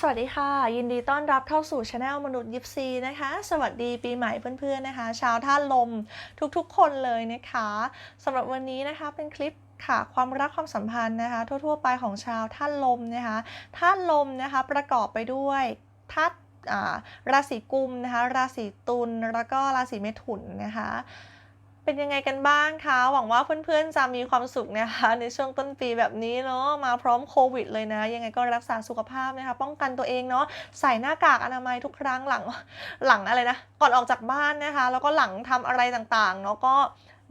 สวัสดีค่ะ ยินดีต้อนรับเข้าสู่ช anel มนุษย์ยิปซีนะคะ สวัสดีปีใหม่เพื่อนๆนะคะ ชาวท่านลมทุกๆคนเลยนะคะสำหรับวันนี้นะคะเป็นคลิปค่ะความรักความสัมพันธ์นะคะ ทั่วๆไปของชาวท่านลมนะคะท่านลมนะคะประกอบไปด้วยธาตุอ่าราศีกุมนะคะ ราศีตุลแล้วก็ราศีเมถุนนะคะ เป็นยังไงกันบ้างคะ หวังว่าเพื่อนๆจะมีความสุขนะคะ ในช่วงต้นปีแบบนี้เนาะมาพร้อมโควิดเลยนะ ยังไงก็รักษาสุขภาพนะคะ ป้องกันตัวเองเนาะใส่หน้ากากอนามัยทุกครั้งหลังหลังอะไรนะก่อนออกจากบ้านนะคะ แล้วก็หลังทำอะไรต่างๆเนาะก็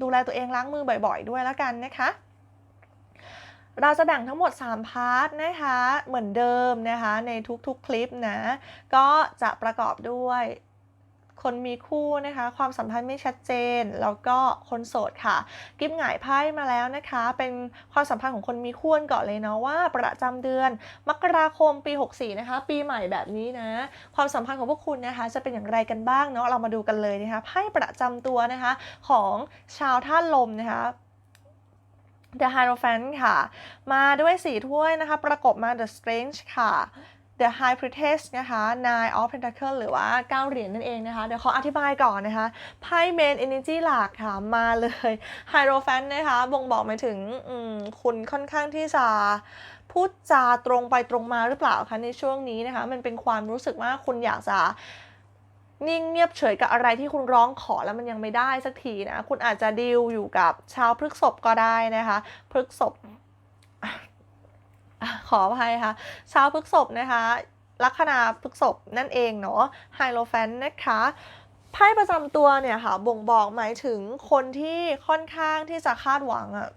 ดูแลตัวเองล้างมือบ่อย ๆ ด้วยแล้วกันนะคะเราจะแบ่งทั้งหมด 3 พาร์ทนะคะ เหมือนเดิมนะคะ ในทุกๆคลิปนะ ก็จะประกอบด้วย คนมีคู่นะคะ ความสัมพันธ์ไม่ชัดเจน แล้วก็คนโสดค่ะ กิฟหงายไพ่มาแล้วนะคะ เป็นความสัมพันธ์ของคนมีคู่กันก่อนเลยเนาะว่า ประจำเดือนมกราคมปี 64 นะคะ ปีใหม่แบบนี้นะ ความสัมพันธ์ของพวกคุณนะคะ จะเป็นอย่างไรกันบ้างเนาะเรามาดูกันเลยนะคะไพ่ประจำตัวนะคะของชาวท่านลมนะคะ The Hierophant ค่ะ มาด้วยสีถ้วยนะคะ ประกบมา The Strange ค่ะ The High Priestess นะคะ Nine of Pentacles หรือว่า9เหรียญนั่นเองนะคะ เดี๋ยวขออธิบายก่อนนะคะไพ่ Main Energy หลักค่ะ มาเลย Hierophant นะคะบ่งบอกหมายถึงคุณค่อนข้างที่จะพูดจาตรงไปตรงมาหรือเปล่าคะในช่วงนี้นะคะ มันเป็นความรู้สึกว่าคุณอยากจะนิ่งเงียบเฉยกับอะไรที่คุณร้องขอแล้วมันยังไม่ได้สักทีนะ คุณอาจจะดีลอยู่กับชาวพฤกษภก็ได้นะคะ พฤกษภอะอะ ขออภัยค่ะชาวพฤกษบนะคะลัคนาพฤกษบนั่นเองเนาะไฮโลแฟนนะคะไพ่ประจำตัวเนี่ยค่ะบ่งบอกหมายถึงคนที่ค่อนข้างที่จะคาดหวังอะ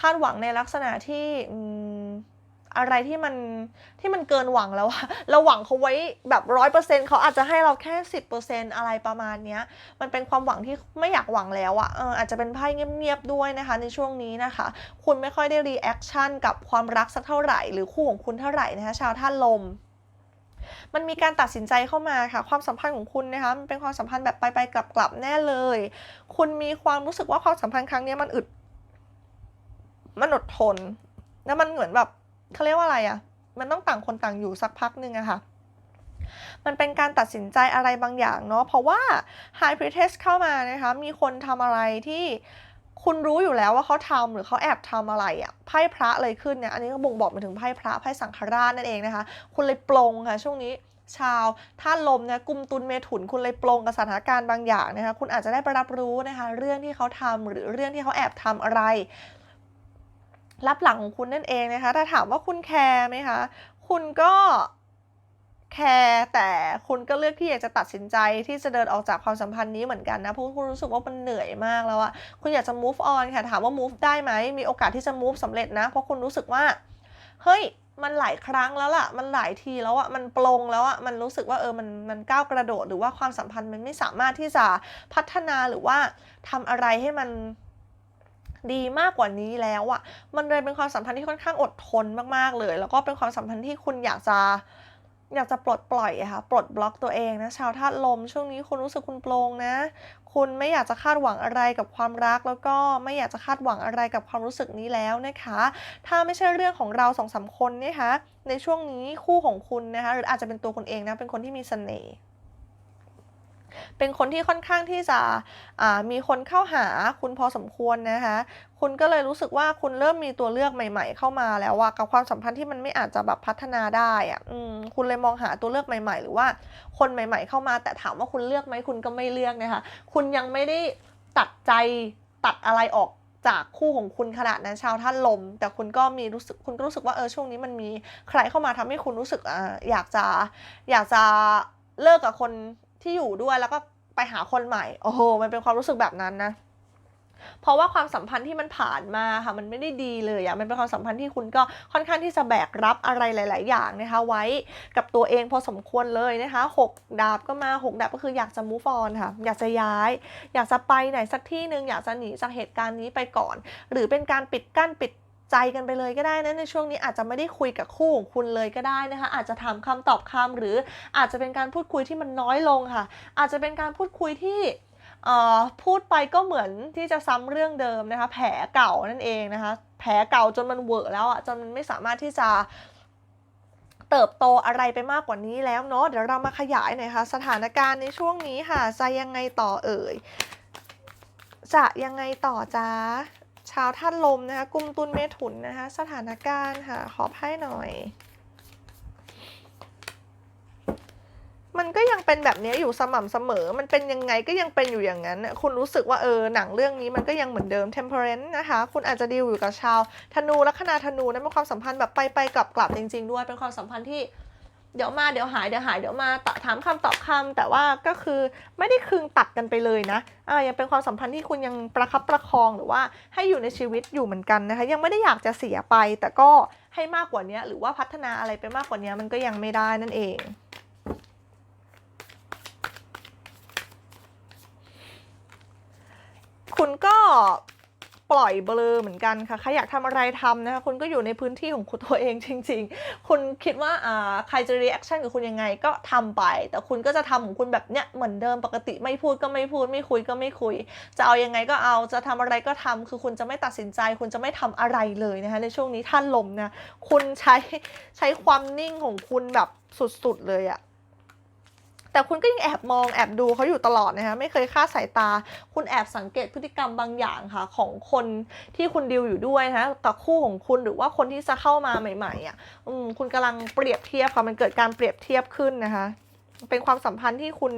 คาดหวังในลักษณะที่อืม อะไรที่มันที่มันเกินหวังแล้วอะเราหวังเขาไว้แบบร้อยเปอร์เซ็นต์เขาอาจจะให้เราแค่สิบเปอร์เซ็นต์อะไรประมาณเนี้ย มันเป็นความหวังที่ไม่อยากหวังแล้วอะเอออาจจะเป็นไพ่เงียบๆด้วยนะคะ ในช่วงนี้นะคะ คุณไม่ค่อยได้รีแอคชั่นกับความรักสักเท่าไหร่ หรือคู่ของคุณเท่าไหร่นะคะชาวท่านลมมันมีการตัดสินใจเข้ามาค่ะ ความสัมพันธ์ของคุณนะคะมันเป็นความสัมพันธ์แบบไปๆกลับๆแน่เลย คุณมีความรู้สึกว่าความสัมพันธ์ครั้งนี้มันอึดมันอดทน แล้วมันเหมือนแบบ เขาเรียกว่าอะไรอะมันต้องต่างคนต่างอยู่สักพักหนึ่งอะค่ะมันเป็นการตัดสินใจอะไรบางอย่างเนาะเพราะว่า High Priestess เข้ามานะคะ มีคนทำอะไรที่คุณรู้อยู่แล้วว่าเขาทำหรือเขาแอบทำอะไรอะไพ่พระเลยขึ้นเนี่ยอันนี้ก็บ่งบอกมาถึงไพ่พระไพ่สังฆราชนั่นเองนะคะ คุณเลยปลงค่ะช่วงนี้ชาวท่านลมเนี่ยกุมตุลเมถุนคุณเลยปลงกับสถานการณ์บางอย่างนะคะ คุณอาจจะได้ไปรับรู้นะคะ เรื่องที่เขาทำหรือเรื่องที่เขาแอบทำอะไร รับหลังของคุณนั่นเองนะคะ ถ้าถามว่าคุณแคร์ไหมคะ คุณก็แคร์แต่คุณก็เลือกที่อยากจะตัดสินใจที่จะเดินออกจากความสัมพันธ์นี้เหมือนกันนะเพราะคุณรู้สึกว่ามันเหนื่อยมากแล้วอะคุณอยากจะ move on ค่ะถามว่า move ได้ไหมมีโอกาสที่จะ move สำเร็จนะเพราะคุณรู้สึกว่าเฮ้ยมันหลายครั้งแล้วล่ะ มันหลายทีแล้วอะมันปลงแล้วอะมันรู้สึกว่าเออ มัน มันก้าวกระโดด หรือว่าความสัมพันธ์มันไม่สามารถที่จะพัฒนาหรือว่าทำอะไรให้มัน ดีมากกว่านี้แล้วอะ่ะมันเลยเป็นความสัมพันธ์ที่ค่อนข้างอดทนมากๆเลย แล้วก็เป็นความสัมพันธ์ที่คุณอยากจะอยากจะปลดปล่อยอะค่ะ ปลดบล็อกตัวเองนะ ชาวธาตุลม ช่วงนี้คุณรู้สึกคุณโปร่งนะ คุณไม่อยากจะคาดหวังอะไรกับความรัก แล้วก็ไม่อยากจะคาดหวังอะไรกับความรู้สึกนี้แล้วนะคะ ถ้าไม่ใช่เรื่องของเราสองสามคนนะคะในช่วงนี้คู่ของคุณนะคะ หรืออาจจะเป็นตัวคุณเองนะ เป็นคนที่มีเสน่ห์ เป็นคนที่ค่อนข้างที่จะมีคนเข้าหาคุณพอสมควรนะคะคุณก็เลยรู้สึกว่าคุณเริ่มมีตัวเลือกใหม่ ๆ เข้ามาแล้วอะกับความสัมพันธ์ที่มันไม่อาจจะแบบพัฒนาได้อะอืมคุณเลยมองหาตัวเลือกใหม่ ๆ หรือว่าคนใหม่ ๆ เข้ามา แต่ถามว่าคุณเลือกไหมคุณก็ไม่เลือกนะคะคุณยังไม่ได้ตัดใจตัดอะไรออกจากคู่ของคุณขนาดนั้นชาวท่านลม แต่คุณก็มีรู้สึกคุณก็รู้สึกว่าเออช่วงนี้มันมีใครเข้ามาทำให้คุณรู้สึกออยากจะอยากจะเลิกกับคน ที่อยู่ด้วยแล้วก็ไปหาคนใหม่ โอ้โห มันเป็นความรู้สึกแบบนั้นนะ เพราะว่าความสัมพันธ์ที่มันผ่านมาค่ะ มันไม่ได้ดีเลยอะมันเป็นความสัมพันธ์ที่คุณก็ค่อนข้างที่จะแบกรับอะไรหลาย ๆ อย่างนะคะ ไว้กับตัวเองพอสมควรเลยนะคะหกดาบก็มาหกดาบก็คืออยากจะ move on ค่ะ อยากจะย้าย อยากจะไปไหนสักที่หนึ่งอยากจะหนีจากเหตุการณ์นี้ไปก่อน หรือเป็นการปิดกั้นปิด ใจกันไปเลยก็ได้นะในช่วงนี้อาจจะไม่ได้คุยกับคู่ของคุณเลยก็ได้นะคะ อาจจะถามคำตอบคำหรืออาจจะเป็นการพูดคุยที่มันน้อยลงค่ะ อาจจะเป็นการพูดคุยที่พูดไปก็เหมือนที่จะซ้ำเรื่องเดิมนะคะ แผลเก่านั่นเองนะคะ แผลเก่าจนมันเวอะแล้วอะจนมันไม่สามารถที่จะเติบโตอะไรไปมากกว่านี้แล้วเนาะเดี๋ยวเรามาขยายหน่อยค่ะ สถานการณ์ในช่วงนี้ค่ะจะยังไงต่อเอ่ยจะยังไงต่อจ้า ชาวท่านลมนะคะกุมตุนเมถุนนะคะสถานการณ์ค่ะขอให้หน่อย มันก็ยังเป็นแบบนี้อยู่สม่ำเสมอ มันเป็นยังไงก็ยังเป็นอยู่อย่างนั้น คุณรู้สึกว่าเออหนังเรื่องนี้มันก็ยังเหมือนเดิม temperance นะคะ คุณอาจจะดีลอยู่กับชาวธนูลัคนาธนูนะเป็นความสัมพันธ์แบบไปไปกลับกลับจริง ๆ ด้วยเป็นความสัมพันธ์ที่ เดี๋ยวมาเดี๋ยวหายเดี๋ยวหายเดี๋ยวมาตถามคำตอบคำแต่ว่าก็คือไม่ได้คึงตัดกันไปเลยนะอ่ายังเป็นความสัมพันธ์ที่คุณยังประคับประคองหรือว่าให้อยู่ในชีวิตอยู่เหมือนกันนะคะ ยังไม่ได้อยากจะเสียไป แต่ก็ให้มากกว่านี้หรือว่าพัฒนาอะไรไปมากกว่านี้มันก็ยังไม่ได้นั่นเองคุณก็ ปล่อยเบลอเหมือนกันค่ะ ใครอยากทำอะไรทำนะคะ คุณก็อยู่ในพื้นที่ของคุณตัวเองจริง ๆ คุณคิดว่าอ่าใครจะรีแอคชั่นกับคุณยังไงก็ทำไป แต่คุณก็จะทำของคุณแบบเนี้ยเหมือนเดิมปกติไม่พูดก็ไม่พูด ไม่คุยก็ไม่คุย จะเอายังไงก็เอาจะทำอะไรก็ทำคือคุณจะไม่ตัดสินใจ คุณจะไม่ทำอะไรเลยนะคะในช่วงนี้ท่านลมนะคุณใช้ใช้ความนิ่งของคุณแบบสุดๆเลยอะ แต่คุณก็ยังแอบมองแอบดูเขาอยู่ตลอดนะคะไม่เคยคลาดสายตา คุณแอบสังเกตพฤติกรรมบางอย่างค่ะของคนที่คุณดิวอยู่ด้วยนะคะกับคู่ของคุณหรือว่าคนที่จะเข้ามาใหม่ๆอะคุณกำลังเปรียบเทียบค่ะมันเกิดการเปรียบเทียบขึ้นนะคะ เป็นความสัมพันธ์ที่คุณ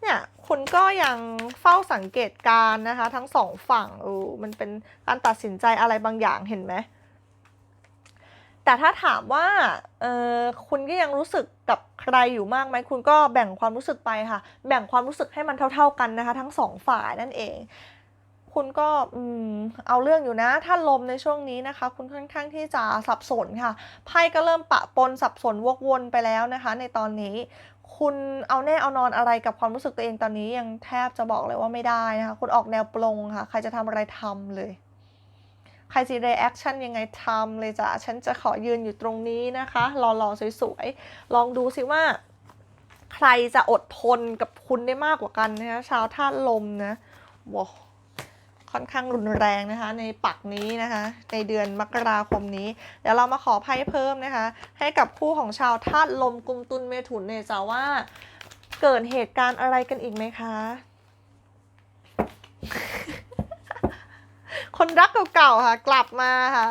เนี่ยคุณก็ยังเฝ้าสังเกตการนะคะ ทั้งสองฝั่งเออมันเป็นการตัดสินใจอะไรบางอย่างเห็นไหม แต่ถ้าถามว่าเออคุณก็ยังรู้สึกกับใครอยู่มากไหมคุณก็แบ่งความรู้สึกไปค่ะ แบ่งความรู้สึกให้มันเท่า ๆกันนะคะ ทั้งสองฝ่ายนั่นเอง คุณก็อเอาเรื่องอยู่นะ ถ้าลมในช่วงนี้นะคะ คุณค่อนข้างที่จะสับสนค่ะไพ่ก็เริ่มปะปนสับสนวกวนไปแล้วนะคะ ในตอนนี้คุณเอาแน่เอานอนอะไรกับความรู้สึกตัวเองตอนนี้ยังแทบจะบอกเลยว่าไม่ได้นะคะคุณออกแนวปลงค่ะ ใครจะทำอะไรทำเลย ใครจะ reaction ยังไงทำเลยจ้ะฉันจะขอยืนอยู่ตรงนี้นะคะรอรอสวยๆ ลองดูสิว่า ใครจะอดทนกับคุณได้มากกว่ากันนะคะชาวธาตุลมนะว้าวค่อนข้างรุนแรงนะคะ ในปักนี้นะคะ ในเดือนมกราคมนี้เดี๋ยวเรามาขอไพ่เพิ่มนะคะ ให้กับคู่ของชาวธาตุลมกุมตุลเมถุนเนี่ยจ้ะว่าเกิดเหตุการณ์อะไรกันอีกไหมคะ คนรักเก่าๆค่ะ กลับมาค่ะ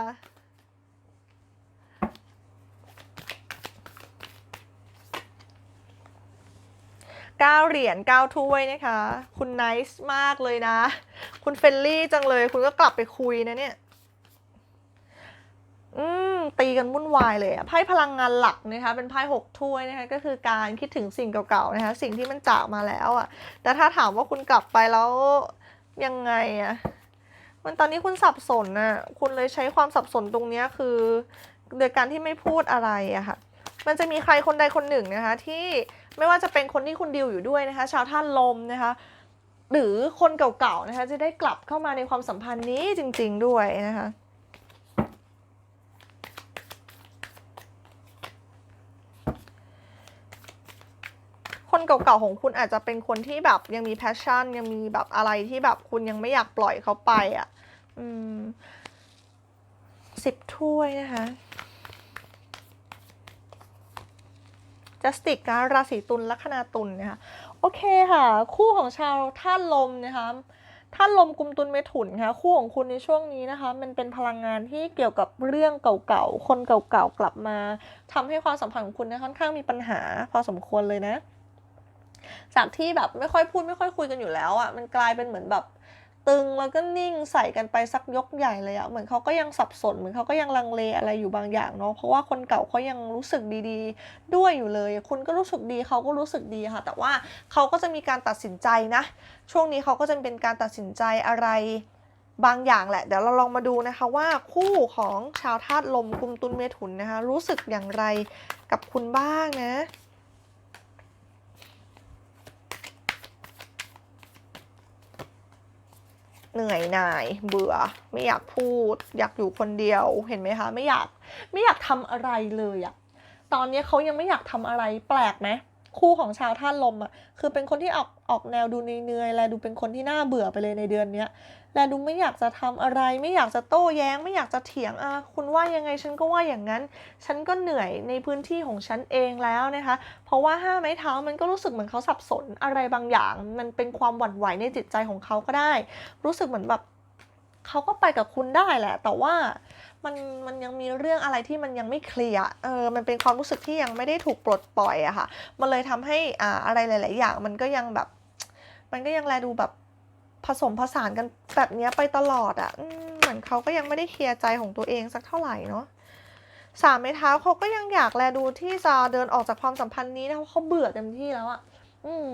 เก้าเหรียญเก้าถ้วยนะคะ คุณไนส์มากเลยนะ คุณเฟลลี่จังเลย คุณก็กลับไปคุยนะเนี่ย อืม ตีกันวุ่นวายเลยอะไพ่พลังงานหลักนะคะ เป็นไพ่หกถ้วยนะคะ ก็คือการคิดถึงสิ่งเก่าๆนะคะ สิ่งที่มันจากมาแล้วอะแต่ถ้าถามว่าคุณกลับไปแล้วยังไงอะ มันตอนนี้คุณสับสนนะคุณเลยใช้ความสับสนตรงนี้คือ โดยการที่ไม่พูดอะไรอะค่ะ มันจะมีใครคนใดคนหนึ่งนะคะ ที่ไม่ว่าจะเป็นคนที่คุณดิวอยู่ด้วยนะคะ ชาวท่านลมนะคะหรือคนเก่าๆนะคะ จะได้กลับเข้ามาในความสัมพันธ์นี้จริง ๆ ด้วยนะคะ คนเก่าๆของคุณอาจจะเป็นคนที่แบบยังมีแพชชั่น ยังมีแบบอะไรที่แบบคุณยังไม่อยากปล่อยเขาไปอะ อืมสิบถ้วยนะคะจัสติกนะราศีตุลลัคนาตุลนะคะโอเคค่ะ คู่ของชาวท่านลมนะคะท่านลมกุมตุลเมถุนค่ะคู่ของคุณในช่วงนี้นะคะ มันเป็นพลังงานที่เกี่ยวกับเรื่องเก่าๆ คนเก่าๆ กลับมาทำให้ความสัมพันธ์ของคุณเนี่ยค่อนข้างมีปัญหาพอสมควรเลยนะ จากที่แบบไม่ค่อยพูดไม่ค่อยคุยกันอยู่แล้วอะ่ะมันกลายเป็นเหมือนแบบตึงแล้วก็นิ่งใส่กันไปสักยกใหญ่เลยอะ่ะเหมือนเขาก็ยังสับสนเหมือนเขาก็ยังลังเลอะไรอยู่บางอย่างเนาะเพราะว่าคนเก่าเขายังรู้สึกดีๆ ด้วยอยู่เลย คุณก็รู้สึกดีเขาก็รู้สึกดีค่ะ แต่ว่าเขาก็จะมีการตัดสินใจนะ ช่วงนี้เขาก็จะเป็นการตัดสินใจอะไรบางอย่างแหละ เดี๋ยวเราลองมาดูนะคะว่าคู่ของชาวธาตุลมกุมตุลเมถุนนะคะ รู้สึกอย่างไรกับคุณบ้างนะ เหนื่อยหน่าย เบื่อ ไม่อยากพูด อยากอยู่คนเดียว เห็นไหมคะ ไม่อยาก ไม่อยากทำอะไรเลยอะตอนนี้เขายังไม่อยากทำอะไร แปลกไหมคู่ของชาวท่านลมอะคือเป็นคนที่ออกออกแนวดูเหนื่อยๆและดูเป็นคนที่น่าเบื่อไปเลยในเดือนเนี้ย และดูไม่อยากจะทำอะไร ไม่อยากจะโต้แย้ง ไม่อยากจะเถียงอะคุณว่ายังไงฉันก็ว่าอย่างนั้น ฉันก็เหนื่อยในพื้นที่ของฉันเองแล้วนะคะ เพราะว่าห้าไม้เท้ามันก็รู้สึกเหมือนเขาสับสนอะไรบางอย่าง มันเป็นความหวั่นไหวในจิตใจของเขาก็ได้ รู้สึกเหมือนแบบเขาก็ไปกับคุณได้แหละ แต่ว่ามันมันยังมีเรื่องอะไรที่มันยังไม่เคลียร์ เออ มันเป็นความรู้สึกที่ยังไม่ได้ถูกปลดปล่อยอะค่ะ มันเลยทำให้อ่าอะไรหลาย ๆ อย่าง มันก็ยังแบบ มันก็ยังแลดูแบบ ผสมผสานกันแบบนี้ไปตลอดอะ่ะเหมือนเขาก็ยังไม่ได้เคลียร์ใจของตัวเองสักเท่าไหร่เนาะสามไม้เท้าเขาก็ยังอยากแลดูที่จะเดินออกจากความสัมพันธ์นี้นะเพราะเขาเบื่อเต็มที่แล้วอะ่ะ อืม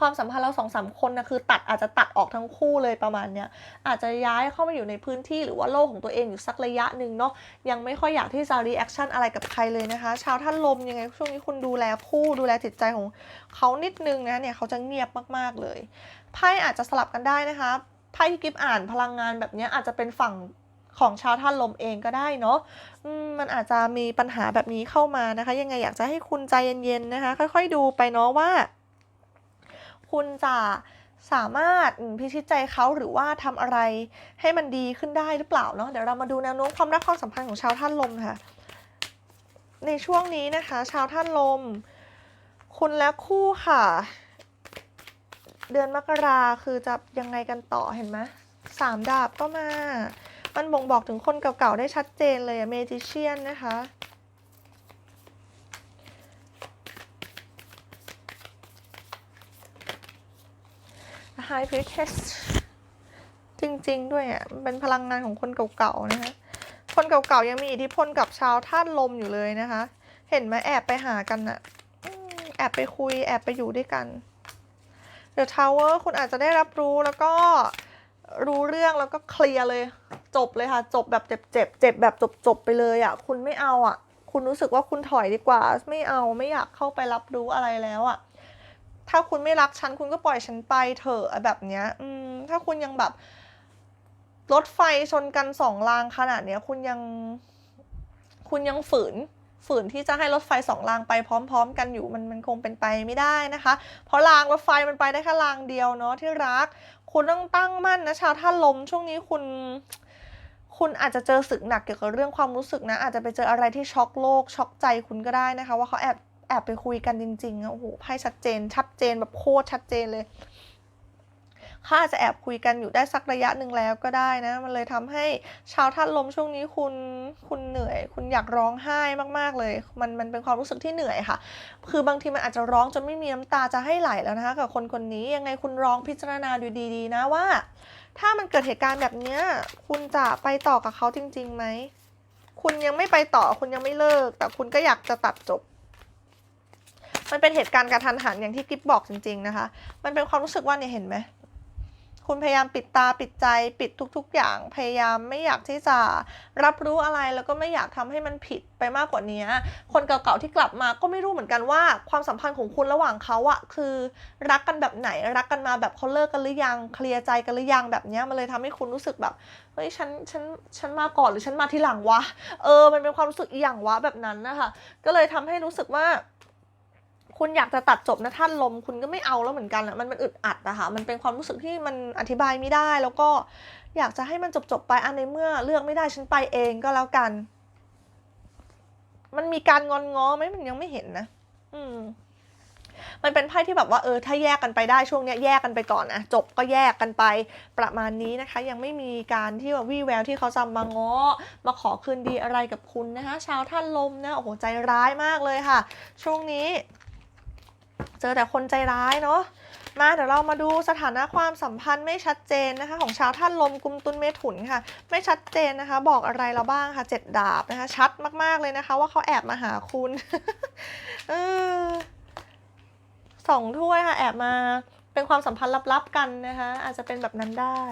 ความสัมพันธ์เราสองสามคนนะคือตัดอาจจะตัดออกทั้งคู่เลยประมาณเนี้ยอาจจะย้ายเข้ามาอยู่ในพื้นที่หรือว่าโลกของตัวเองอยู่สักระยะหนึ่งเนาะยังไม่ค่อยอยากที่จะรีแอคชั่นอะไรกับใครเลยนะคะ ชาวท่านลมยังไงช่วงนี้คุณดูแลคู่ดูแลจิตใจของเขานิดนึงนะเนี่ยเขาจะเงียบมากๆเลยไพ่อาจจะสลับกันได้นะคะไพ่ที่กิฟอ่านพลังงานแบบเนี้ยอาจจะเป็นฝั่งของชาวท่านลมเองก็ได้เนาะมันอาจจะมีปัญหาแบบนี้เข้ามานะคะ ยังไงอยากจะให้คุณใจเย็นๆนะคะ ค่อย ๆ ดูไปเนาะว่า คุณจะสามารถพิชิตใจเขาหรือว่าทำอะไรให้มันดีขึ้นได้หรือเปล่าเนาะเดี๋ยวเรามาดูแนวโน้มความรักความสัมพันธ์ของชาวท่านลมค่ะ ในช่วงนี้นะคะ ชาวท่านลม คุณและคู่ค่ะ เดือนมกราคือจะยังไงกันต่อเห็นไหมสามดาบก็มา มันบ่งบอกถึงคนเก่าๆได้ชัดเจนเลยอะเมจิเชียนนะคะ High Priestess จริง ๆ ด้วยอะมันเป็นพลังงานของคนเก่าๆนะคะคนเก่าๆยังมีอิทธิพลกับชาวธาตุลมอยู่เลยนะคะ เห็นไหมแอบไปหากันอะแอบไปคุย แอบไปอยู่ด้วยกัน The Tower คุณอาจจะได้รับรู้แล้วก็รู้เรื่องแล้วก็เคลียร์เลย จบเลยค่ะ จบแบบเจ็บๆเจ็บแบบจบๆไปเลยอะคุณไม่เอาอะคุณรู้สึกว่าคุณถอยดีกว่า ไม่เอาไม่อยากเข้าไปรับรู้อะไรแล้วอะ ถ้าคุณไม่รักฉันคุณก็ปล่อยฉันไปเถอะแบบเนี้ยอืมถ้าคุณยังแบบรถไฟชนกันสองรางขนาดเนี้ย คุณยัง คุณยังฝืน ฝืนที่จะให้รถไฟสองรางไปพร้อม ๆ กันอยู่มันมันคงเป็นไปไม่ได้นะคะ เพราะรางรถไฟมันไปได้แค่รางเดียวเนาะที่รัก คุณต้องตั้งมั่นนะชาวท่าลมช่วงนี้คุณ คุณอาจจะเจอศึกหนักเกี่ยวกับเรื่องความรู้สึกนะ อาจจะไปเจออะไรที่ช็อกโลกช็อกใจคุณก็ได้นะคะ ว่าเขาแอบ แอบไปคุยกันจริงๆอะโอ้โหไพ่ชัดเจน ชัดเจนแบบโคตรชัดเจนเลยขาอาจะแอบคุยกันอยู่ได้สักระยะหนึ่งแล้วก็ได้นะ มันเลยทำให้ชาวท่านลมช่วงนี้คุณคุณเหนื่อย คุณอยากร้องไห้มากๆเลย มันมันเป็นความรู้สึกที่เหนื่อยค่ะ คือบางทีมันอาจจะร้องจนไม่มีน้ำตาจะให้ไหลแล้วนะคะกับคนคนนี้ยังไงคุณร้องพิจารณาดูดีๆนะว่า ถ้ามันเกิดเหตุการณ์แบบเนี้ยคุณจะไปต่อกับเขาจริงๆไหมคุณยังไม่ไปต่อคุณยังไม่เลิก แต่คุณก็อยากจะตัดจบ มันเป็นเหตุการณ์กระทันหันอย่างที่กิฟบอกจริง ๆนะคะ มันเป็นความรู้สึกว่าเนี่ยเห็นไหมคุณพยายามปิดตาปิดใจปิดทุก ๆ อย่างพยายามไม่อยากที่จะรับรู้อะไรแล้วก็ไม่อยากทำให้มันผิดไปมากกว่านี้ คนเก่าๆที่กลับมาก็ไม่รู้เหมือนกันว่า ความสัมพันธ์ของคุณระหว่างเขาอะคือรักกันแบบไหนรักกันมาแบบเขาเลิกกันหรือยังเคลียร์ใจกันหรือยังแบบเนี้ยมันเลยทำให้คุณรู้สึกแบบเฮ้ยฉันฉันฉันมาก่อนหรือฉันมาทีหลังวะเออมันเป็นความรู้สึกอีหยังวะแบบนั้นนะคะก็เลยทำให้รู้สึกว่า คุณอยากจะตัดจบนะท่านลม คุณก็ไม่เอาแล้วเหมือนกันอะมันมันอึดอัดอะคะมันเป็นความรู้สึกที่มันอธิบายไม่ได้ แล้วก็อยากจะให้มันจบจบไปอันในเมื่อเลือกไม่ได้ฉันไปเองก็แล้วกัน มันมีการงอนง้อไหมมันยังไม่เห็นนะ อืมมันเป็นไพ่ที่แบบว่าเออถ้าแยกกันไปได้ช่วงเนี้ยแยกกันไปก่อนนะจบก็แยกกันไปประมาณนี้นะคะ ยังไม่มีการที่ว่าวี่แววที่เขาจะมาง้อมาขอคืนดีอะไรกับคุณนะคะ ชาวท่านลมนะโอ้โหใจร้ายมากเลยค่ะ ช่วงนี้ เจอแต่คนใจร้ายเนาะมาเดี๋ยวเรามาดูสถานะความสัมพันธ์ไม่ชัดเจนนะคะ ของชาวท่านลมกุมตุนเมถุนค่ะ ไม่ชัดเจนนะคะ บอกอะไรเราบ้างค่ะเจ็ดดาบนะคะ ชัดมากๆเลยนะคะ ว่าเขาแอบมาหาคุณเออสองถ้วยค่ะ แอบมาเป็นความสัมพันธ์ลับๆกันนะคะ อาจจะเป็นแบบนั้นได้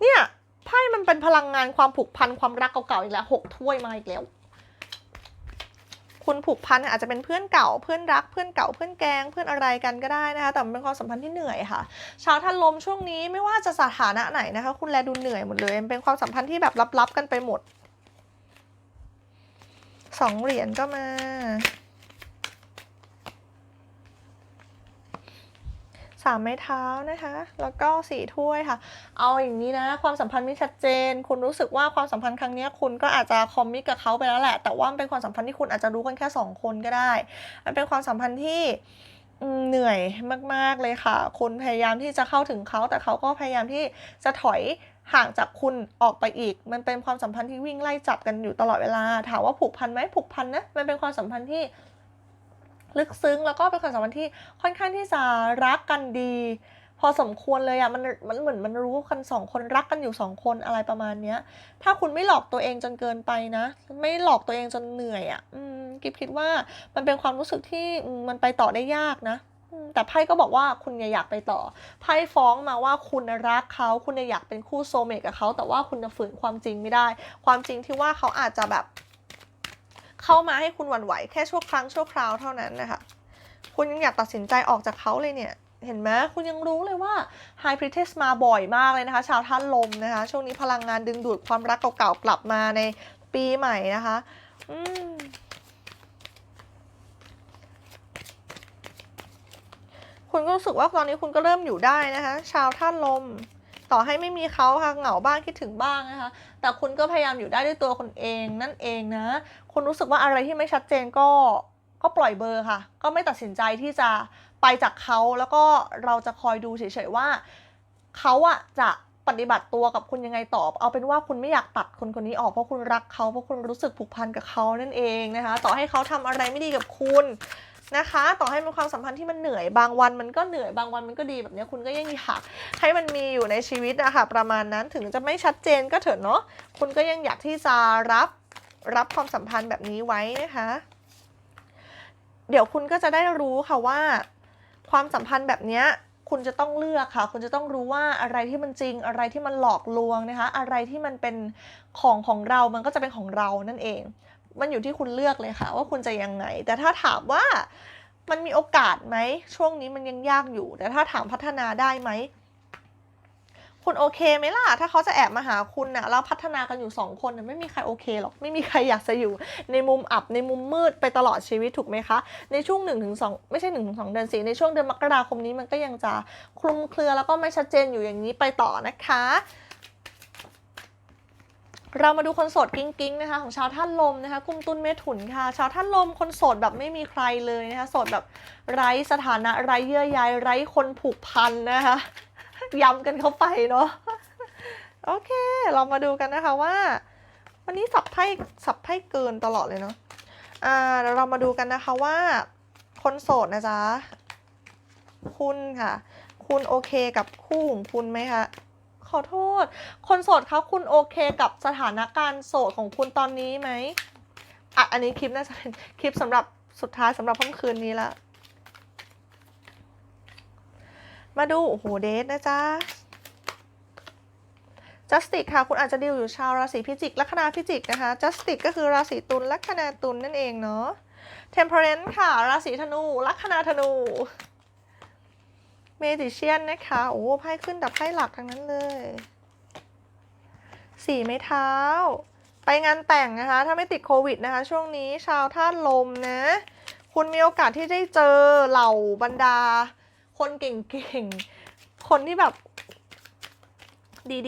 เนี่ยไพ่มันเป็นพลังงานความผูกพันความรักเก่าๆอีกแล้วหกถ้วยมาอีกแล้ว คุณผูกพันอาจจะเป็นเพื่อนเก่าเพื่อนรักเพื่อนเก่าเพื่อนแกงเพื่อนอะไรกันก็ได้นะคะ แต่มันเป็นความสัมพันธ์ที่เหนื่อยค่ะ ชาวทันลมช่วงนี้ไม่ว่าจะสถานะไหนนะคะ คุณแลดูเหนื่อยหมดเลยเป็นความสัมพันธ์ที่แบบลับๆกันไปหมดสองเหรียญก็มา สามไม้เท้านะคะ แล้วก็สี่ถ้วยค่ะ เอาอย่างนี้นะ ความสัมพันธ์ไม่ชัดเจน คุณรู้สึกว่าความสัมพันธ์ครั้งนี้คุณก็อาจจะคอมมิตกับเขาไปแล้วแหละ แต่ว่าเป็นความสัมพันธ์ที่คุณอาจจะรู้กันแค่สองคนก็ได้ มันเป็นความสัมพันธ์ที่เหนื่อยมาก ๆ เลยค่ะ คุณพยายามที่จะเข้าถึงเขา แต่เขาก็พยายามที่จะถอยห่างจากคุณออกไปอีก มันเป็นความสัมพันธ์ที่วิ่งไล่จับกันอยู่ตลอดเวลา ถามว่าผูกพันไหมผูกพันนะ มันเป็นความสัมพันธ์ที่ ลึกซึ้งแล้วก็เป็นความสัมพันธ์ที่ค่อนข้างที่จะรักกันดี พอสมควรเลยอะมันมันเหมือนมันรู้กันสองคนรักกันอยู่สองคนอะไรประมาณเนี้ย ถ้าคุณไม่หลอกตัวเองจนเกินไปนะ ไม่หลอกตัวเองจนเหนื่อยอะอืมกิฟคิดว่ามันเป็นความรู้สึกที่มันไปต่อได้ยากนะแต่ไพ่ก็บอกว่าคุณอย่าอยากไปต่อ ไพ่ฟ้องมาว่าคุณรักเขาคุณอยากเป็นคู่โซเมตกับเขาแต่ว่าคุณจะฝืนความจริงไม่ได้ ความจริงที่ว่าเขาอาจจะแบบ เข้ามาให้คุณหวั่นไหวแค่ชั่วครั้งชั่วคราวเท่านั้นนะคะคุณยังอยากตัดสินใจออกจากเขาเลยเนี่ยเห็นไหมคุณยังรู้เลยว่า High p r i e t e s s มาบ่อยมากเลยนะคะ ชาวท่านลมนะคะ ช่วงนี้พลังงานดึงดูดความรักเก่าๆกลับมาในปีใหม่นะคะอืมคุณก็รู้สึกว่าตอนนี้คุณก็เริ่มอยู่ได้นะคะ ชาวท่านลม ต่อให้ไม่มีเขาค่ะเหงาบ้างคิดถึงบ้างนะคะ แต่คุณก็พยายามอยู่ได้ด้วยตัวคนเองนั่นเองนะ คุณรู้สึกว่าอะไรที่ไม่ชัดเจนก็ก็ปล่อยเบอร์ค่ะ ก็ไม่ตัดสินใจที่จะไปจากเขาแล้วก็เราจะคอยดูเฉยๆว่าเขาอะจะปฏิบัติตัวกับคุณยังไงต่อ เอาเป็นว่าคุณไม่อยากตัดคนคนนี้ออกเพราะคุณรักเขาเพราะคุณรู้สึกผูกพันกับเขานั่นเองนะคะ ต่อให้เขาทำอะไรไม่ดีกับคุณ นะคะ ต่อให้เป็นความสัมพันธ์ที่มันเหนื่อยบางวันมันก็เหนื่อยบางวันมันก็ดีแบบนี้คุณก็ยังอยากให้มันมีอยู่ในชีวิตนะคะประมาณนั้นถึงจะไม่ชัดเจนก็เถอะเนาะคุณก็ยังอยากที่จะรับรับความสัมพันธ์แบบนี้ไว้นะคะ เดี๋ยวคุณก็จะได้รู้ค่ะว่า ความสัมพันธ์แบบนี้คุณจะต้องเลือกค่ะ คุณจะต้องรู้ว่าอะไรที่มันจริง อะไรที่มันหลอกลวงนะคะ อะไรที่มันเป็นของของเรา มันก็จะเป็นของเรานั่นเอง มันอยู่ที่คุณเลือกเลยค่ะ ว่าคุณจะยังไง แต่ถ้าถามว่ามันมีโอกาสไหมช่วงนี้มันยังยากอยู่ แต่ถ้าถามพัฒนาได้ไหมคุณโอเคไหมล่ะ ถ้าเขาจะแอบมาหาคุณนะ่ะแล้วพัฒนากันอยู่สองคนน่ะไม่มีใครโอเคหรอก ไม่มีใครอยากจะอยู่ในมุมอับในมุมมืดไปตลอดชีวิตถูกไหมคะ ในช่วง1นถึงสไม่ใช่1นถึงสเดือนสิในช่วงเดือนมกราคมนี้มันก็ยังจะคลุมเครือแล้วก็ไม่ชัดเจนอยู่อย่างนี้ไปต่อนะคะ เรามาดูคนโสดกิ้งกิ้งนะคะของชาวท่านลมนะคะกุมตุนเมถุนค่ะ ชาวท่านลมคนโสดแบบไม่มีใครเลยนะคะโสดแบบไร้สถานะไร้เยื่อใยไร้คนผูกพันนะคะย้ำกันเข้าไปเนาะโอเค เรามาดูกันนะคะว่า วันนี้สับไพ่สับไพ่เกินตลอดเลยเนาะอ่าเดี๋ยวเรามาดูกันนะคะว่า คนโสดนะจ๊ะคุณค่ะ คุณโอเคกับคู่ของคุณไหมคะ ขอโทษ คนโสดคะคุณโอเคกับสถานการณ์โสดของคุณตอนนี้ไหมอะอันนี้คลิปน่าจะเป็นคลิปสำหรับสุดท้ายสำหรับค่ำคืนนี้ละมาดู โอ้โห เดทนะจ๊ะจัสติกค่ะ คุณอาจจะดิวอยู่ชาวราศีพิจิก ลัคนาพิจิกนะคะจัสติกก็คือราศีตุลลัคนาตุลนั่นเองเนาะเทมเพอเรนต์ค่ะ ราศีธนู ลัคนาธนู เมจิเชียนนะคะ โอ้ไพ่ขึ้นแต่ไพ่หลักทั้งนั้นเลยสี่ไม้เท้า ไปงานแต่งนะคะ ถ้าไม่ติดโควิดนะคะ ช่วงนี้ชาวธาตุลมนะ คุณมีโอกาสที่ได้เจอเหล่าบรรดา คนเก่งๆ คนที่แบบ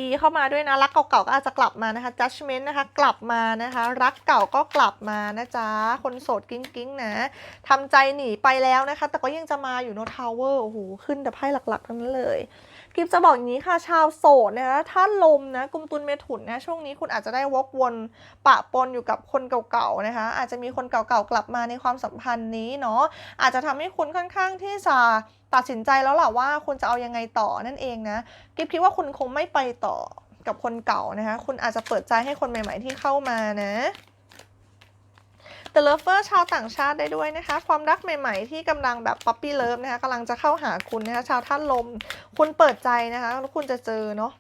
ดีๆ เข้ามาด้วยนะ รักเก่าๆก็อาจจะกลับมานะคะ judgment นะคะ กลับมานะคะ รักเก่าก็กลับมานะจ๊ะ คนโสดกิ้งๆนะทำใจหนีไปแล้วนะคะ แต่ก็ยังจะมาอยู่โนทาวเวอร์โอ้โหขึ้นแต่ไพ่หลักๆทั้งนั้นเลย กิฟจะบอกอย่างนี้ค่ะ ชาวโสดนะคะถ้าลมนะกุมตุนเมถุนนะช่วงนี้คุณอาจจะได้วกวนปะปนอยู่กับคนเก่าๆนะคะอาจจะมีคนเก่าๆกลับมาในความสัมพันธ์นี้เนาะอาจจะทำให้คุณค่อนข้างที่จะตัดสินใจแล้วล่ะว่าคุณจะเอายังไงต่อนั่นเองนะกิฟคิดว่าคุณคงไม่ไปต่อกับคนเก่านะคะคุณอาจจะเปิดใจให้คนใหม่ ๆ ที่เข้ามานะ แต่เลิฟเวอร์ชาวต่างชาติได้ด้วยนะคะ ความรักใหม่ๆ ที่กำลังแบบป๊อปปี้เลิฟนะคะกำลังจะเข้าหาคุณนะคะ ชาวท่านลม คุณเปิดใจนะคะแล้วคุณจะเจอเนาะ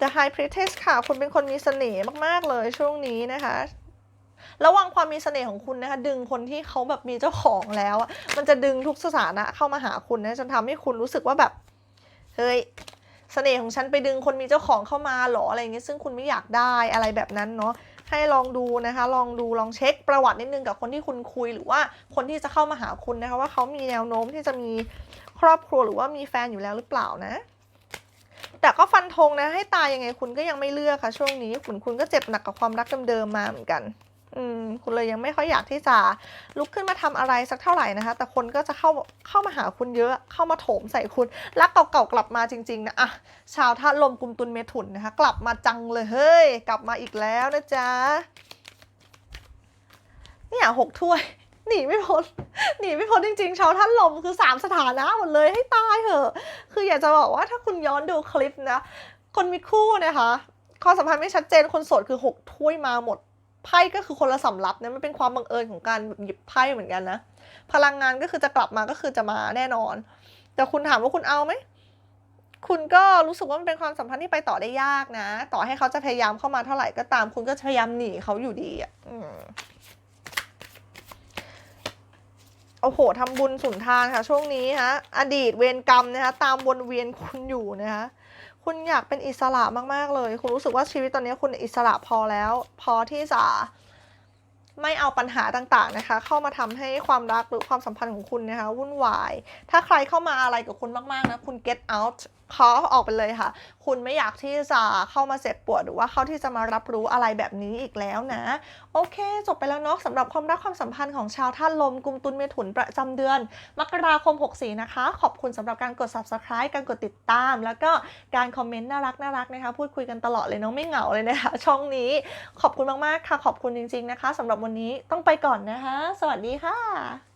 The High Priestess ค่ะ คุณเป็นคนมีเสน่ห์มากๆเลยช่วงนี้นะคะระวังความมีเสน่ห์ของคุณนะคะดึงคนที่เขาแบบมีเจ้าของแล้วอะมันจะดึงทุกสถานะเข้ามาหาคุณนะจนทำให้คุณรู้สึกว่าแบบเฮ้ยเสน่ห์ของฉันไปดึงคนมีเจ้าของเข้ามาหรออะไรอย่างเงี้ยซึ่งคุณไม่อยากได้อะไรแบบนั้นเนาะ ให้ลองดูนะคะ ลองดูลองเช็คประวัตินิดนึงกับคนที่คุณคุยหรือว่าคนที่จะเข้ามาหาคุณนะคะว่าเขามีแนวโน้มที่จะมีครอบครัวหรือว่ามีแฟนอยู่แล้วหรือเปล่านะ แต่ก็ฟันธงนะให้ตายยังไงคุณก็ยังไม่เลือกค่ะ ช่วงนี้คุณคุณก็เจ็บหนักกับความรักเดิมๆมาเหมือนกัน อืมคุณเลยยังไม่ค่อยอยากที่จะลุกขึ้นมาทำอะไรสักเท่าไหร่นะคะ แต่คนก็จะเข้าเข้ามาหาคุณเยอะ เข้ามาโถมใส่คุณรักเก่าๆกลับมาจริงๆนะอะชาวธาตุลมกุมตุลเมถุนนะคะ กลับมาจังเลยเฮ้ย กลับมาอีกแล้วนะจ๊ะเนี่ยหกถ้วยหนีไม่พ้นหนีไม่พ้นจริง ๆ ชาวท่านลมคือสามสถานะหมดเลยให้ตายเถอะ คืออยากจะบอกว่าถ้าคุณย้อนดูคลิปนะ คนมีคู่นะคะความสัมพันธ์ไม่ชัดเจนคนโสดคือหกถ้วยมาหมด ไพ่ก็คือคนละสำรับเนะมันเป็นความบังเอิญของการหยิบไพ่เหมือนกันนะ พลังงานก็คือจะกลับมาก็คือจะมาแน่นอน แต่คุณถามว่าคุณเอาไหมคุณก็รู้สึกว่ามันเป็นความสัมพันธ์ที่ไปต่อได้ยากนะ ต่อให้เขาจะพยายามเข้ามาเท่าไหร่ก็ตาม คุณก็พยายามหนีเขาอยู่ดีอะอืมโอ้โหทำบุญสุนทานค่ะ ช่วงนี้ฮะ อดีตเวรกรรมนะคะตามวนเวียนคุณอยู่นะคะ คุณอยากเป็นอิสระมากๆเลย คุณรู้สึกว่าชีวิตตอนนี้คุณอิสระพอแล้ว พอที่จะไม่เอาปัญหาต่างๆนะคะ เข้ามาทำให้ความรักหรือความสัมพันธ์ของคุณนะคะ วุ่นวาย ถ้าใครเข้ามาอะไรกับคุณมากๆนะ คุณ get out ขอออกไปเลยค่ะ คุณไม่อยากที่จะเข้ามาเจ็บปวดหรือว่าเข้าที่จะมารับรู้อะไรแบบนี้อีกแล้วนะ โอเค จบไปแล้วเนาะสำหรับความรักความสัมพันธ์ของชาวท่านลมกุมตุลเมถุนประจำเดือน มกราคม 64 นะคะ ขอบคุณสำหรับการกด subscribe การกดติดตาม แล้วก็การคอมเมนต์น่ารักน่ารักนะคะ พูดคุยกันตลอดเลยเน้องไม่เหงาเลยนะคะ ช่องนี้ ขอบคุณมากๆค่ะ ขอบคุณจริง ๆนะคะสำหรับวันนี้ต้องไปก่อนนะคะ สวัสดีค่ะ